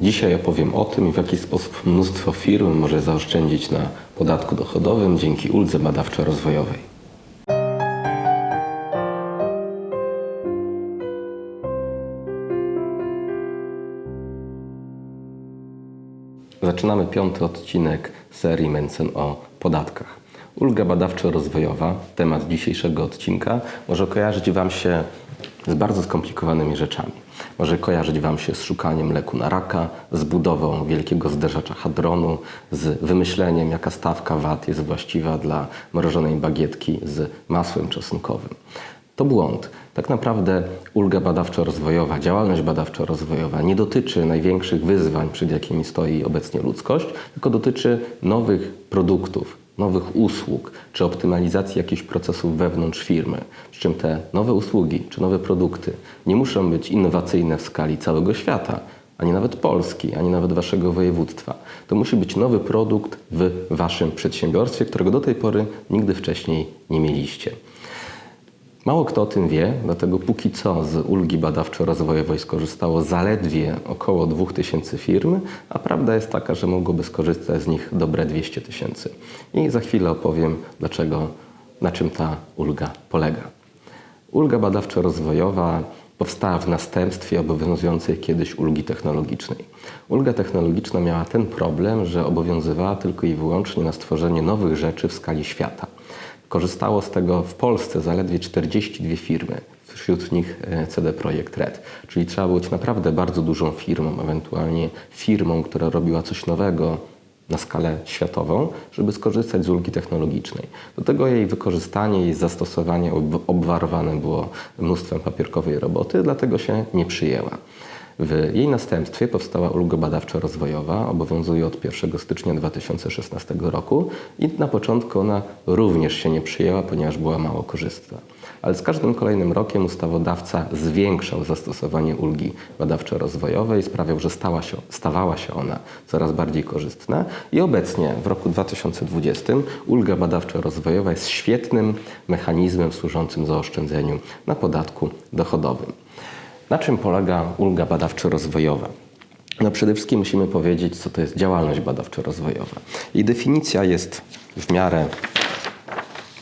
Dzisiaj opowiem o tym, w jaki sposób mnóstwo firm może zaoszczędzić na podatku dochodowym dzięki uldze badawczo-rozwojowej. Zaczynamy piąty odcinek serii Mencen o podatkach. Ulga badawczo-rozwojowa, temat dzisiejszego odcinka, może kojarzyć Wam się z bardzo skomplikowanymi rzeczami. Może kojarzyć Wam się z szukaniem leku na raka, z budową wielkiego zderzacza hadronu, z wymyśleniem, jaka stawka VAT jest właściwa dla mrożonej bagietki z masłem czosnkowym. To błąd. Tak naprawdę ulga badawczo-rozwojowa, działalność badawczo-rozwojowa nie dotyczy największych wyzwań, przed jakimi stoi obecnie ludzkość, tylko dotyczy nowych produktów, nowych usług czy optymalizacji jakichś procesów wewnątrz firmy. Przy czym te nowe usługi czy nowe produkty nie muszą być innowacyjne w skali całego świata, ani nawet Polski, ani nawet waszego województwa. To musi być nowy produkt w waszym przedsiębiorstwie, którego do tej pory nigdy wcześniej nie mieliście. Mało kto o tym wie, dlatego póki co z ulgi badawczo-rozwojowej skorzystało zaledwie około 2000 firm, a prawda jest taka, że mogłoby skorzystać z nich dobre 200 tysięcy. I za chwilę opowiem, dlaczego, na czym ta ulga polega. Ulga badawczo-rozwojowa powstała w następstwie obowiązującej kiedyś ulgi technologicznej. Ulga technologiczna miała ten problem, że obowiązywała tylko i wyłącznie na stworzenie nowych rzeczy w skali świata. Korzystało z tego w Polsce zaledwie 42 firmy, wśród nich e, CD Projekt Red. Czyli trzeba być naprawdę bardzo dużą firmą, ewentualnie firmą, która robiła coś nowego na skalę światową, żeby skorzystać z ulgi technologicznej. Do tego jej wykorzystanie, jej zastosowanie ob- obwarowane było mnóstwem papierkowej roboty, dlatego się nie przyjęła. W jej następstwie powstała ulga badawczo-rozwojowa, obowiązuje od 1 stycznia 2016 roku i na początku ona również się nie przyjęła, ponieważ była mało korzystna. Ale z każdym kolejnym rokiem ustawodawca zwiększał zastosowanie ulgi badawczo-rozwojowej, sprawiał, że stała się, stawała się ona coraz bardziej korzystna i obecnie w roku 2020 ulga badawczo-rozwojowa jest świetnym mechanizmem służącym zaoszczędzeniu na podatku dochodowym. Na czym polega ulga badawczo-rozwojowa? No przede wszystkim musimy powiedzieć, co to jest działalność badawczo-rozwojowa. Jej definicja jest w miarę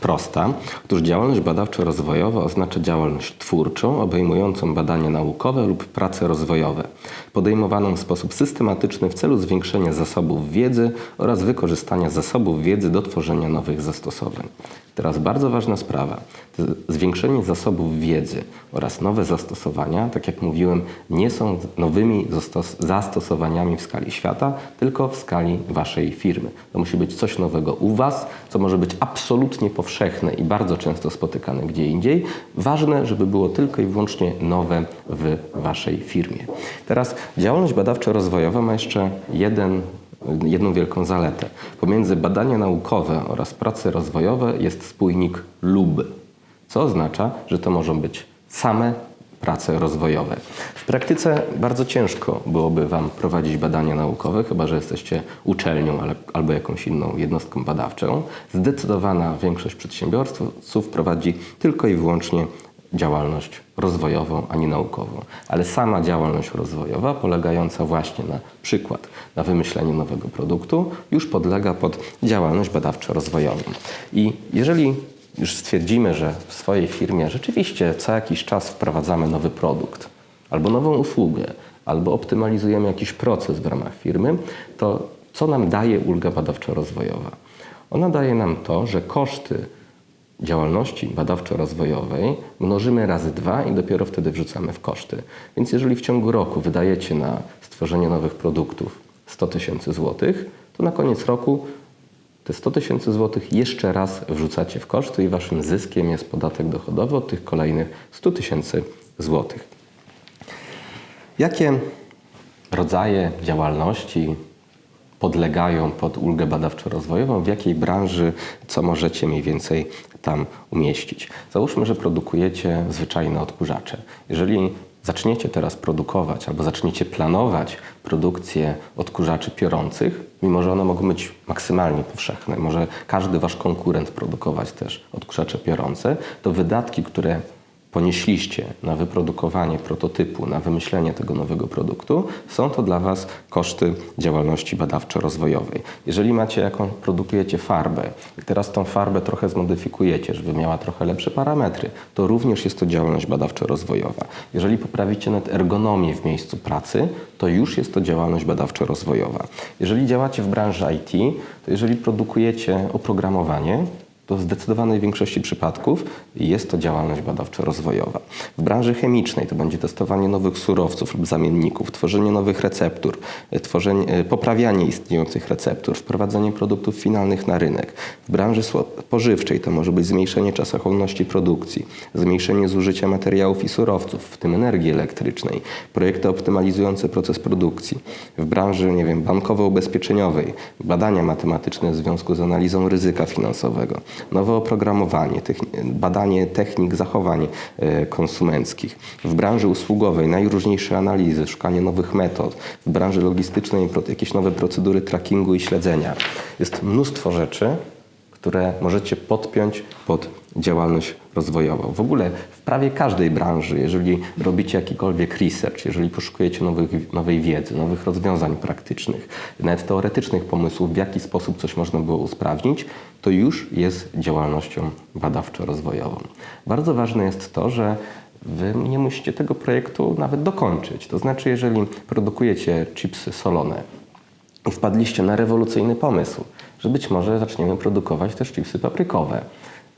prosta. Otóż działalność badawczo-rozwojowa oznacza działalność twórczą, obejmującą badania naukowe lub prace rozwojowe, podejmowaną w sposób systematyczny w celu zwiększenia zasobów wiedzy oraz wykorzystania zasobów wiedzy do tworzenia nowych zastosowań. Teraz bardzo ważna sprawa. Zwiększenie zasobów wiedzy oraz nowe zastosowania, tak jak mówiłem, nie są nowymi zastos- zastosowaniami w skali świata, tylko w skali waszej firmy. To musi być coś nowego u was, co może być absolutnie powszechne i bardzo często spotykane gdzie indziej. Ważne, żeby było tylko i wyłącznie nowe w waszej firmie. Teraz działalność badawczo-rozwojowa ma jeszcze jeden jedną wielką zaletę. Pomiędzy badania naukowe oraz prace rozwojowe jest spójnik lub, co oznacza, że to mogą być same prace rozwojowe. W praktyce bardzo ciężko byłoby Wam prowadzić badania naukowe, chyba że jesteście uczelnią albo jakąś inną jednostką badawczą. Zdecydowana większość przedsiębiorców prowadzi tylko i wyłącznie działalność rozwojową, a nie naukową. Ale sama działalność rozwojowa, polegająca właśnie na przykład na wymyśleniu nowego produktu, już podlega pod działalność badawczo-rozwojową. I jeżeli już stwierdzimy, że w swojej firmie rzeczywiście co jakiś czas wprowadzamy nowy produkt albo nową usługę, albo optymalizujemy jakiś proces w ramach firmy, to co nam daje ulga badawczo-rozwojowa? Ona daje nam to, że koszty działalności badawczo-rozwojowej mnożymy razy dwa i dopiero wtedy wrzucamy w koszty. Więc jeżeli w ciągu roku wydajecie na stworzenie nowych produktów 100 tysięcy złotych, to na koniec roku te 100 tysięcy złotych jeszcze raz wrzucacie w koszty i waszym zyskiem jest podatek dochodowy od tych kolejnych 100 tysięcy złotych. Jakie rodzaje działalności podlegają pod ulgę badawczo-rozwojową, w jakiej branży, co możecie mniej więcej tam umieścić. Załóżmy, że produkujecie zwyczajne odkurzacze. Jeżeli zaczniecie teraz produkować albo zaczniecie planować produkcję odkurzaczy piorących, mimo że one mogą być maksymalnie powszechne, może każdy wasz konkurent produkować też odkurzacze piorące, to wydatki, które ponieśliście na wyprodukowanie prototypu, na wymyślenie tego nowego produktu, są to dla Was koszty działalności badawczo-rozwojowej. Jeżeli macie jaką, produkujecie farbę i teraz tą farbę trochę zmodyfikujecie, żeby miała trochę lepsze parametry, to również jest to działalność badawczo-rozwojowa. Jeżeli poprawicie nawet ergonomię w miejscu pracy, to już jest to działalność badawczo-rozwojowa. Jeżeli działacie w branży IT, to jeżeli produkujecie oprogramowanie, to w zdecydowanej większości przypadków jest to działalność badawczo-rozwojowa. W branży chemicznej to będzie testowanie nowych surowców lub zamienników, tworzenie nowych receptur, e, tworzenie, e, poprawianie istniejących receptur, wprowadzenie produktów finalnych na rynek. W branży spożywczej to może być zmniejszenie czasochłonności produkcji, zmniejszenie zużycia materiałów i surowców, w tym energii elektrycznej, projekty optymalizujące proces produkcji. W branży, nie wiem, bankowo-ubezpieczeniowej badania matematyczne w związku z analizą ryzyka finansowego, nowe oprogramowanie, badanie technik zachowań e, konsumenckich. W branży usługowej najróżniejsze analizy, szukanie nowych metod. W branży logistycznej jakieś nowe procedury trackingu i śledzenia. Jest mnóstwo rzeczy, które możecie podpiąć pod działalność rozwojową. W ogóle w prawie każdej branży, jeżeli robicie jakikolwiek research, jeżeli poszukujecie nowych, nowej wiedzy, nowych rozwiązań praktycznych, nawet teoretycznych pomysłów, w jaki sposób coś można było usprawnić, to już jest działalnością badawczo-rozwojową. Bardzo ważne jest to, że Wy nie musicie tego projektu nawet dokończyć. To znaczy, jeżeli produkujecie chipsy solone, wpadliście na rewolucyjny pomysł, że być może zaczniemy produkować też chipsy paprykowe.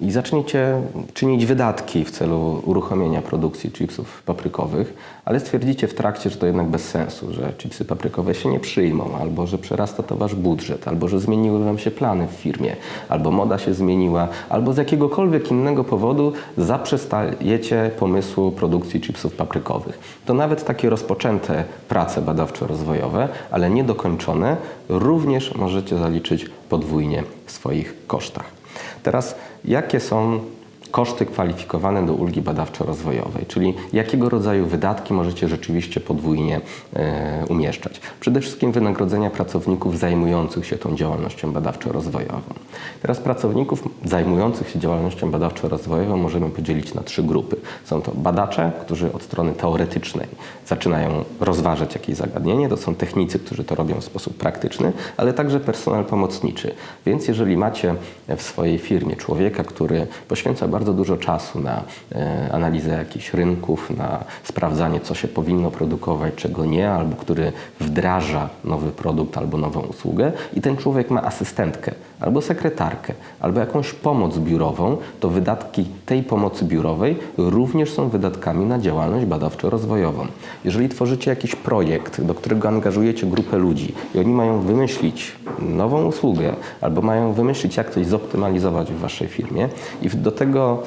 I zaczniecie czynić wydatki w celu uruchomienia produkcji chipsów paprykowych, ale stwierdzicie w trakcie, że to jednak bez sensu, że chipsy paprykowe się nie przyjmą, albo że przerasta to wasz budżet, albo że zmieniły wam się plany w firmie, albo moda się zmieniła, albo z jakiegokolwiek innego powodu zaprzestajecie pomysłu produkcji chipsów paprykowych. To nawet takie rozpoczęte prace badawczo-rozwojowe, ale niedokończone, również możecie zaliczyć podwójnie w swoich kosztach. Teraz, jakie są koszty kwalifikowane do ulgi badawczo-rozwojowej, czyli jakiego rodzaju wydatki możecie rzeczywiście podwójnie e, umieszczać. Przede wszystkim wynagrodzenia pracowników zajmujących się tą działalnością badawczo-rozwojową. Teraz pracowników zajmujących się działalnością badawczo-rozwojową możemy podzielić na trzy grupy. Są to badacze, którzy od strony teoretycznej zaczynają rozważać jakieś zagadnienie, to są technicy, którzy to robią w sposób praktyczny, ale także personel pomocniczy. Więc jeżeli macie w swojej firmie człowieka, który poświęca bardzo dużo czasu na e, analizę jakichś rynków, na sprawdzanie, co się powinno produkować, czego nie, albo który wdraża nowy produkt albo nową usługę. I ten człowiek ma asystentkę, albo sekretarkę, albo jakąś pomoc biurową, to wydatki tej pomocy biurowej również są wydatkami na działalność badawczo-rozwojową. Jeżeli tworzycie jakiś projekt, do którego angażujecie grupę ludzi i oni mają wymyślić nową usługę, albo mają wymyślić, jak coś zoptymalizować w waszej firmie i do tego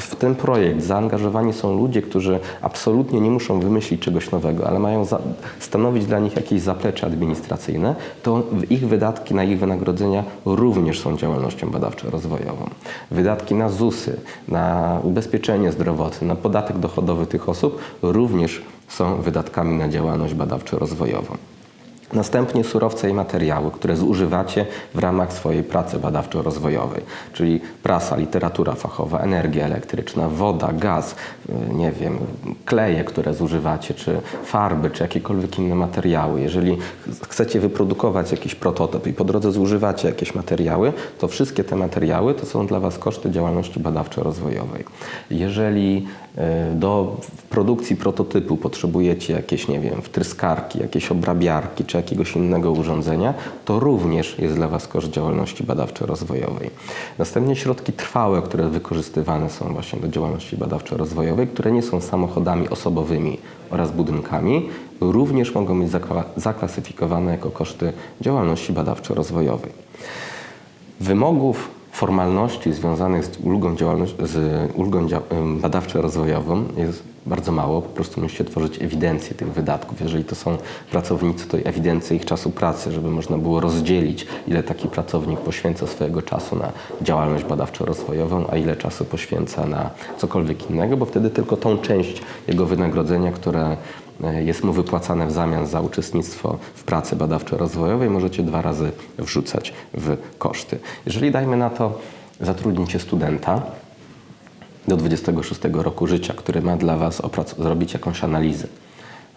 w ten projekt zaangażowani są ludzie, którzy absolutnie nie muszą wymyślić czegoś nowego, ale mają stanowić dla nich jakieś zaplecze administracyjne, to ich wydatki na ich wynagrodzenia również są działalnością badawczo-rozwojową. Wydatki na ZUSy, na ubezpieczenie zdrowotne, na podatek dochodowy tych osób również są wydatkami na działalność badawczo-rozwojową. Następnie surowce i materiały, które zużywacie w ramach swojej pracy badawczo-rozwojowej, czyli prasa, literatura fachowa, energia elektryczna, woda, gaz, y, nie wiem, kleje, które zużywacie, czy farby, czy jakiekolwiek inne materiały. Jeżeli ch- chcecie wyprodukować jakiś prototyp i po drodze zużywacie jakieś materiały, to wszystkie te materiały to są dla Was koszty działalności badawczo-rozwojowej. Jeżeli y, do produkcji prototypu potrzebujecie jakieś, nie wiem, wtryskarki, jakieś obrabiarki czy jakiegoś innego urządzenia, to również jest dla Was koszt działalności badawczo-rozwojowej. Następnie środki trwałe, które wykorzystywane są właśnie do działalności badawczo-rozwojowej, które nie są samochodami osobowymi oraz budynkami, również mogą być zakla- zaklasyfikowane jako koszty działalności badawczo-rozwojowej. Wymogów formalności związanych z ulgą, z ulgą badawczo-rozwojową jest bardzo mało. Po prostu musicie tworzyć ewidencję tych wydatków. Jeżeli to są pracownicy, to ewidencję ich czasu pracy, żeby można było rozdzielić, ile taki pracownik poświęca swojego czasu na działalność badawczo-rozwojową, a ile czasu poświęca na cokolwiek innego, bo wtedy tylko tą część jego wynagrodzenia, które jest mu wypłacane w zamian za uczestnictwo w pracy badawczo-rozwojowej, możecie dwa razy wrzucać w koszty. Jeżeli dajmy na to, zatrudnicie studenta, do 26 roku życia, który ma dla Was zrobić jakąś analizę,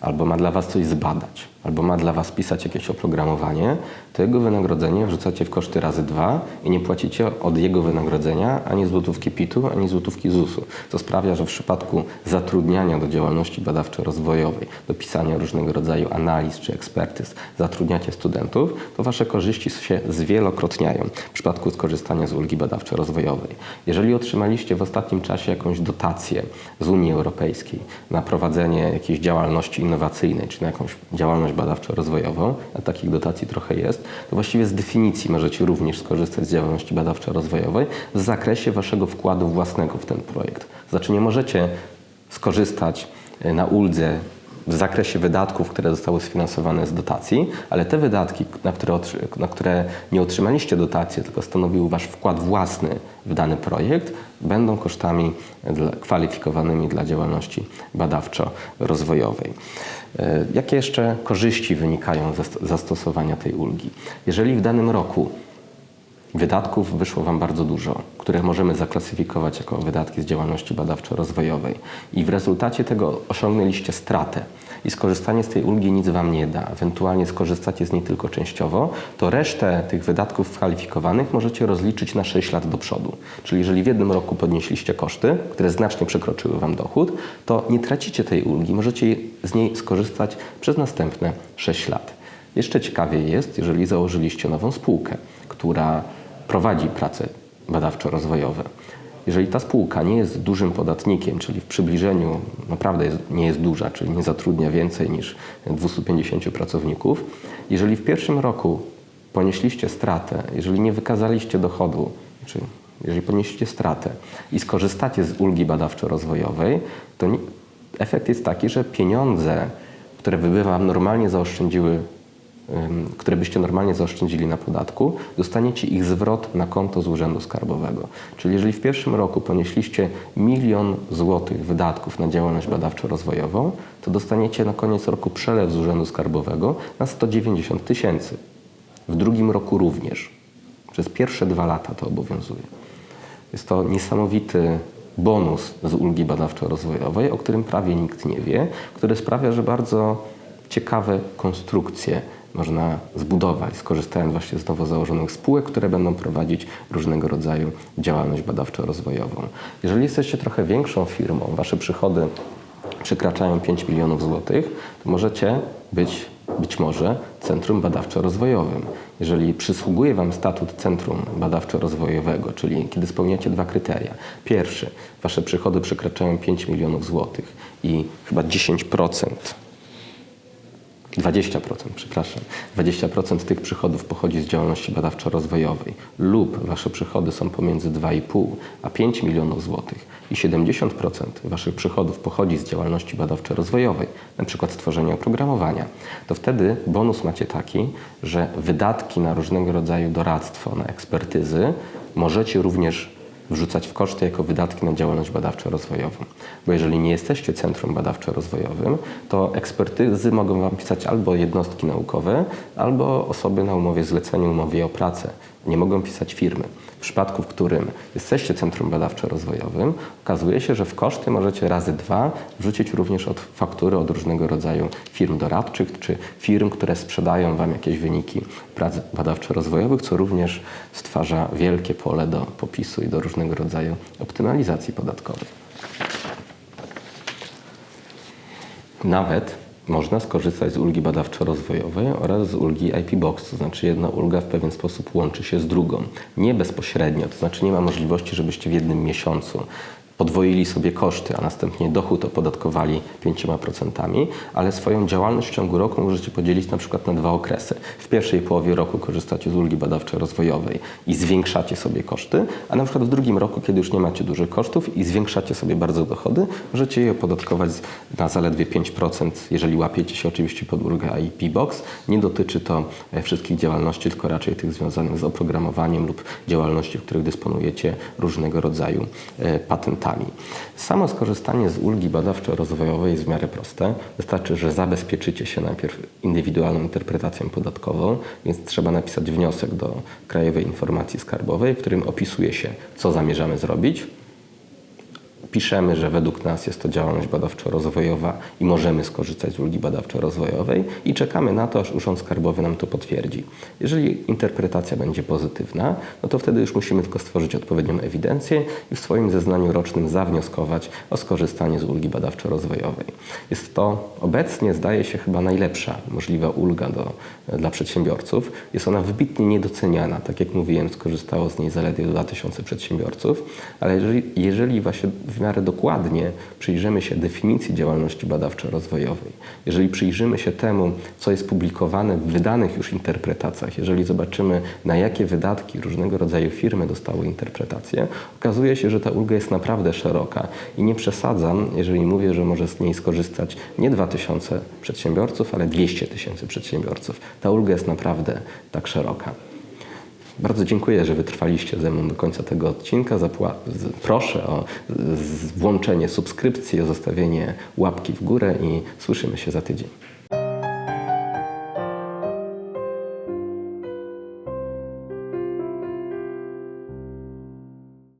albo ma dla Was coś zbadać, albo ma dla Was pisać jakieś oprogramowanie, to jego wynagrodzenie wrzucacie w koszty razy dwa i nie płacicie od jego wynagrodzenia ani złotówki PIT-u, ani złotówki ZUS-u. To sprawia, że w przypadku zatrudniania do działalności badawczo-rozwojowej, do pisania różnego rodzaju analiz czy ekspertyz, zatrudniacie studentów, to Wasze korzyści się zwielokrotniają w przypadku skorzystania z ulgi badawczo-rozwojowej. Jeżeli otrzymaliście w ostatnim czasie jakąś dotację z Unii Europejskiej na prowadzenie jakiejś działalności innowacyjnej, czy na jakąś działalność badawczo-rozwojową, a takich dotacji trochę jest, to właściwie z definicji możecie również skorzystać z działalności badawczo-rozwojowej w zakresie Waszego wkładu własnego w ten projekt. Znaczy nie możecie skorzystać e, na uldze w zakresie wydatków, które zostały sfinansowane z dotacji, ale te wydatki, na które, na które nie otrzymaliście dotacji, tylko stanowił Wasz wkład własny w dany projekt, będą kosztami dla, kwalifikowanymi dla działalności badawczo-rozwojowej. E, Jakie jeszcze korzyści wynikają ze st- zastosowania tej ulgi? Jeżeli w danym roku Wydatków wyszło Wam bardzo dużo, które możemy zaklasyfikować jako wydatki z działalności badawczo-rozwojowej i w rezultacie tego osiągnęliście stratę i skorzystanie z tej ulgi nic Wam nie da, ewentualnie skorzystacie z niej tylko częściowo, to resztę tych wydatków kwalifikowanych możecie rozliczyć na 6 lat do przodu. Czyli jeżeli w jednym roku podnieśliście koszty, które znacznie przekroczyły Wam dochód, to nie tracicie tej ulgi, możecie z niej skorzystać przez następne 6 lat. Jeszcze ciekawiej jest, jeżeli założyliście nową spółkę, która prowadzi prace badawczo-rozwojowe. Jeżeli ta spółka nie jest dużym podatnikiem, czyli w przybliżeniu naprawdę jest, nie jest duża, czyli nie zatrudnia więcej niż 250 pracowników, jeżeli w pierwszym roku ponieśliście stratę, jeżeli nie wykazaliście dochodu, czyli jeżeli ponieśliście stratę i skorzystacie z ulgi badawczo-rozwojowej, to efekt jest taki, że pieniądze, które by Wam normalnie zaoszczędziły które byście normalnie zaoszczędzili na podatku, dostaniecie ich zwrot na konto z Urzędu Skarbowego. Czyli jeżeli w pierwszym roku ponieśliście milion złotych wydatków na działalność badawczo-rozwojową, to dostaniecie na koniec roku przelew z Urzędu Skarbowego na 190 tysięcy. W drugim roku również. Przez pierwsze dwa lata to obowiązuje. Jest to niesamowity bonus z ulgi badawczo-rozwojowej, o którym prawie nikt nie wie, który sprawia, że bardzo ciekawe konstrukcje można zbudować, skorzystając właśnie z nowo założonych spółek, które będą prowadzić różnego rodzaju działalność badawczo-rozwojową. Jeżeli jesteście trochę większą firmą, wasze przychody przekraczają 5 milionów złotych, to możecie być być może centrum badawczo-rozwojowym. Jeżeli przysługuje Wam statut centrum badawczo-rozwojowego, czyli kiedy spełniacie dwa kryteria. Pierwszy, Wasze przychody przekraczają 5 milionów złotych i chyba 10% 20%, przepraszam. 20% tych przychodów pochodzi z działalności badawczo-rozwojowej lub Wasze przychody są pomiędzy 2,5 a 5 milionów złotych i 70% Waszych przychodów pochodzi z działalności badawczo-rozwojowej, przykład stworzenia oprogramowania, to wtedy bonus macie taki, że wydatki na różnego rodzaju doradztwo, na ekspertyzy możecie również wrzucać w koszty jako wydatki na działalność badawczo-rozwojową. Bo jeżeli nie jesteście centrum badawczo-rozwojowym, to ekspertyzy mogą Wam pisać albo jednostki naukowe, albo osoby na umowie zlecenia, umowie o pracę. Nie mogą pisać firmy. W przypadku, w którym jesteście centrum badawczo-rozwojowym, okazuje się, że w koszty możecie razy dwa wrzucić również od faktury od różnego rodzaju firm doradczych czy firm, które sprzedają Wam jakieś wyniki prac badawczo-rozwojowych, co również stwarza wielkie pole do popisu i do różnego rodzaju optymalizacji podatkowej. Nawet można skorzystać z ulgi badawczo-rozwojowej oraz z ulgi IP Box, to znaczy jedna ulga w pewien sposób łączy się z drugą. Nie bezpośrednio, to znaczy nie ma możliwości, żebyście w jednym miesiącu podwoili sobie koszty, a następnie dochód opodatkowali 5%, ale swoją działalność w ciągu roku możecie podzielić na przykład na dwa okresy. W pierwszej połowie roku korzystacie z ulgi badawczo-rozwojowej i zwiększacie sobie koszty, a na przykład w drugim roku, kiedy już nie macie dużych kosztów i zwiększacie sobie bardzo dochody, możecie je opodatkować na zaledwie 5%, jeżeli łapiecie się oczywiście pod ulgę IP Box. Nie dotyczy to e, wszystkich działalności, tylko raczej tych związanych z oprogramowaniem lub działalności, w których dysponujecie różnego rodzaju e, Samo skorzystanie z ulgi badawczo-rozwojowej jest w miarę proste. Wystarczy, że zabezpieczycie się najpierw indywidualną interpretacją podatkową, więc trzeba napisać wniosek do Krajowej Informacji Skarbowej, w którym opisuje się, co zamierzamy zrobić, piszemy, że według nas jest to działalność badawczo-rozwojowa i możemy skorzystać z ulgi badawczo-rozwojowej i czekamy na to, aż Urząd Skarbowy nam to potwierdzi. Jeżeli interpretacja będzie pozytywna, no to wtedy już musimy tylko stworzyć odpowiednią ewidencję i w swoim zeznaniu rocznym zawnioskować o skorzystanie z ulgi badawczo-rozwojowej. Jest to obecnie, zdaje się, chyba najlepsza możliwa ulga do, dla przedsiębiorców. Jest ona wybitnie niedoceniana. Tak jak mówiłem, skorzystało z niej zaledwie 2000 przedsiębiorców, ale jeżeli, jeżeli właśnie miarę dokładnie przyjrzymy się definicji działalności badawczo-rozwojowej, jeżeli przyjrzymy się temu, co jest publikowane w wydanych już interpretacjach, jeżeli zobaczymy, na jakie wydatki różnego rodzaju firmy dostały interpretacje, okazuje się, że ta ulga jest naprawdę szeroka i nie przesadzam, jeżeli mówię, że może z niej skorzystać nie 2000 przedsiębiorców, ale 200 tysięcy przedsiębiorców. Ta ulga jest naprawdę tak szeroka. Bardzo dziękuję, że wytrwaliście ze mną do końca tego odcinka. Zapła- proszę o włączenie subskrypcji, o zostawienie łapki w górę i słyszymy się za tydzień.